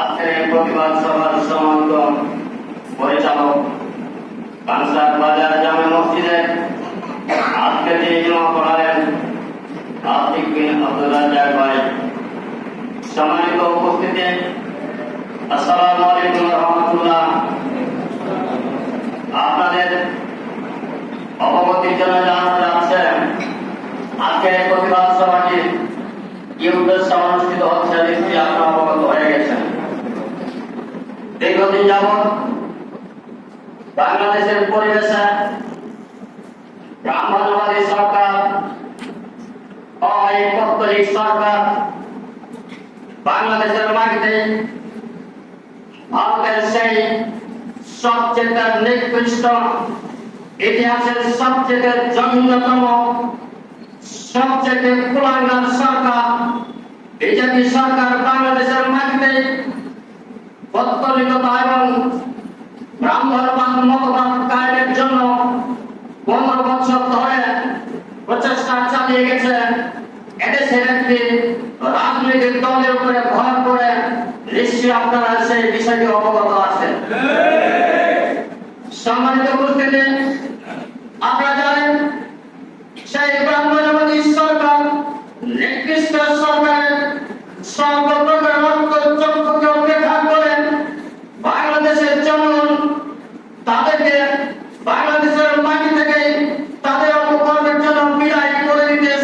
আজকের প্রতিবাদ সভার সম্মানিত পরিচালক কানসার বাজার জামে মসজিদের আজকে যে ইমাম পড়ালেন আতিক বিন আব্দুল ভাই। সম্মানিত উপস্থিতি, আসসালামু আলাইকুম রহমতুল্লাহ। আপনাদের অবগতির জন্য জানানো যাচ্ছে আজকের প্রতিবাদ সভাটি কি উদ্দেশ্যে অনুষ্ঠিত হচ্ছে নিশ্চয়ই আপনারা দীর্ঘদিন যাবৎ বাংলাদেশের পরিবেশে ব্রাহ্মণবাদী সরকার পত্তলিক সরকার বাংলাদেশের মাটিতে ভারতের সেই সবচেয়ে নিকৃষ্ট ইতিহাসের সবচেয়ে জঘন্যতম সবচেয়ে কুলাঙ্গার সরকার বিজেপি সরকার বাংলাদেশের মাটিতে পত্তলিকতা এবং ব্রাহ্মণবাদ জন্য পনেরো বছর ধরে প্রচেষ্টা চালিয়ে গেছে। এদেশের একটি রাজনৈতিক দলের উপরে ভর করে নিশ্চয়ই আপনারা সেই বিষয়টি অবগত আছেন। সম্মানিত উপস্থিতি, আপনারা জানেন, সেই ব্রাহ্মণবাদী সরকার নিকৃষ্ট বাংলাদেশের মাটি থেকে তাদের অপকর্মের জন্য বিদায় করে দিতে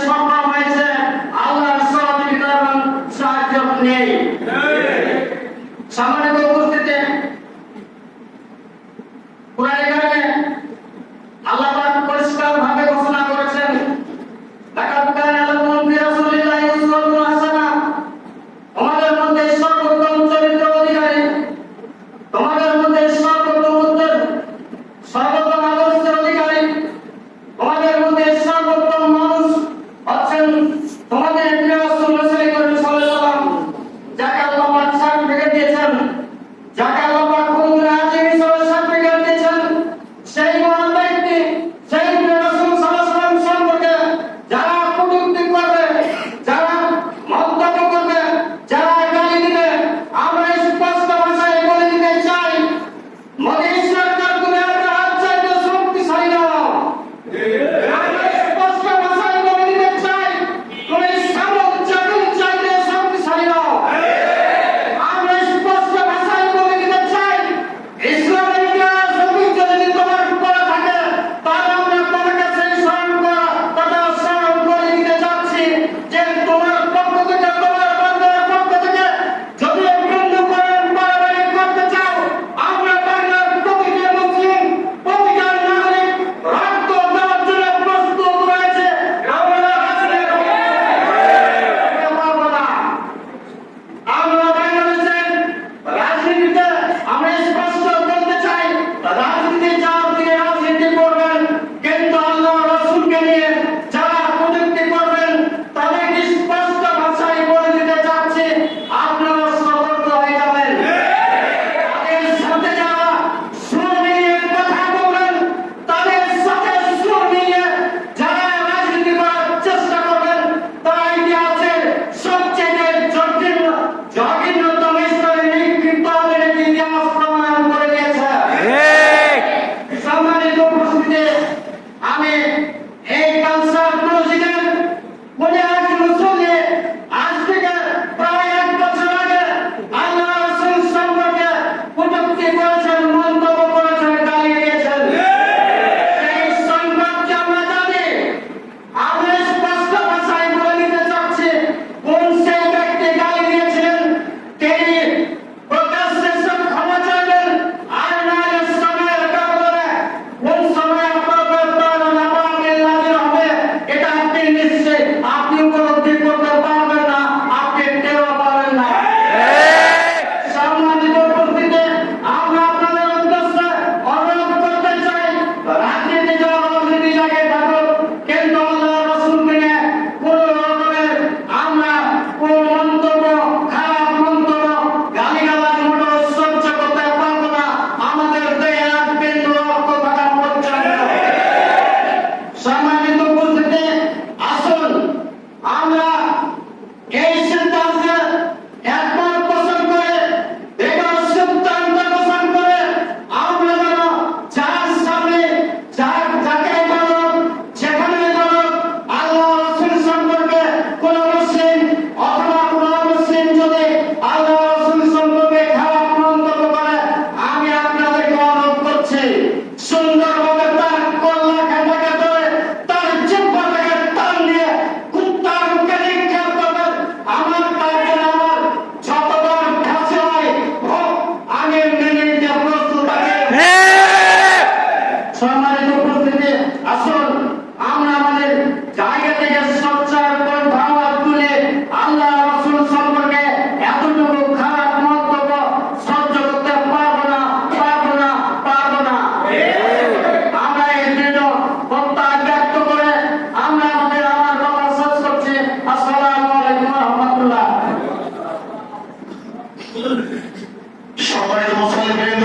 সবাই মুসলমান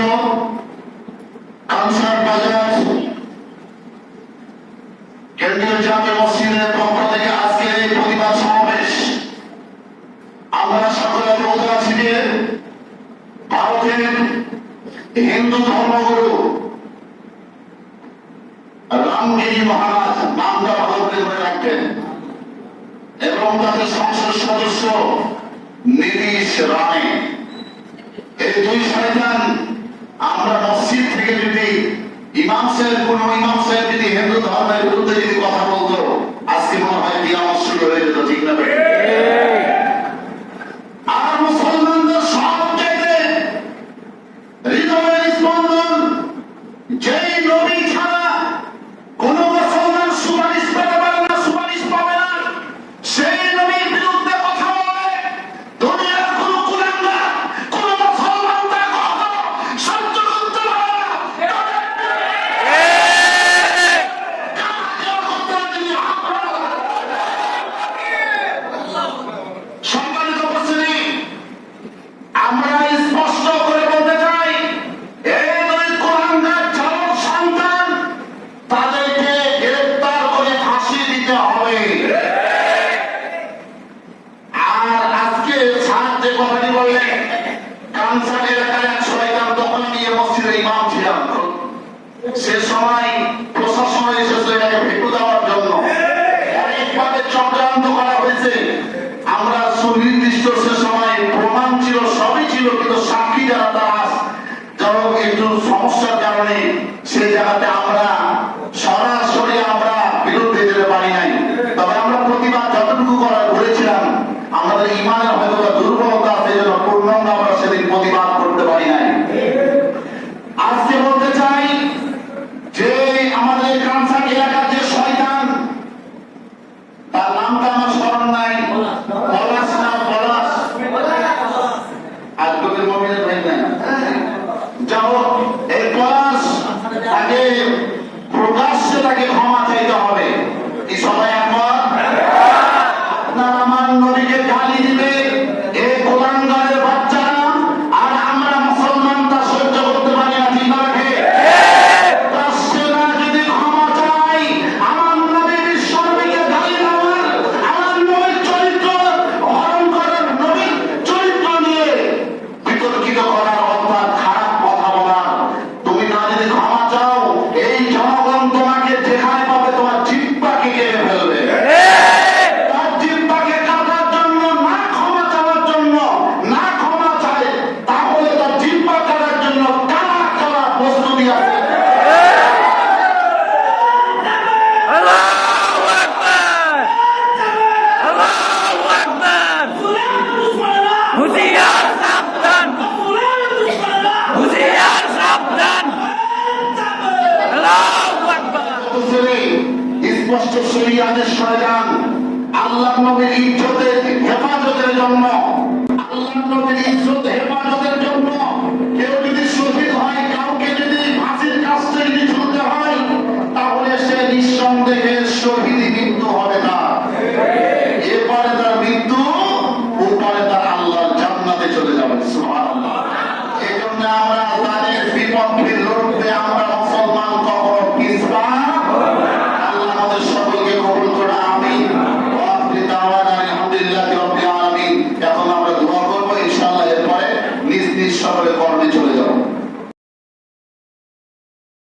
কানসার বাজার, কেন্দ্রীয় জাতীয় মসজিদের পক্ষ থেকে আজকের এই প্রতিবাদ সমাবেশ। আমরা সকলে অবগত ভারতের হিন্দু ধর্মগুরু রামগিরি মহারাজ নামটা ভালো করে মনে রাখবেন এবং তাদের সংসদ সদস্য নীতিশ রানে আমরা মসজিদ থেকে যদি ইমাম সাহেব কোন ইমাম সাহেব যদি হিন্দু ধর্মের বিরুদ্ধে যদি কথা বলে সে সময় প্রশাসন এসেছে ভেটু দেওয়ার জন্য অনেকভাবে চক্রান্ত করা হয়েছে। আমরা সুনির্দিষ্ট সে সময় প্রমাণ ছিল, সবই ছিল, কিন্তু সাক্ষী যারা তারা যারা একটু সমস্যার কারণে সেই জায়গাতে আমরা সরাসরি আমরা আমার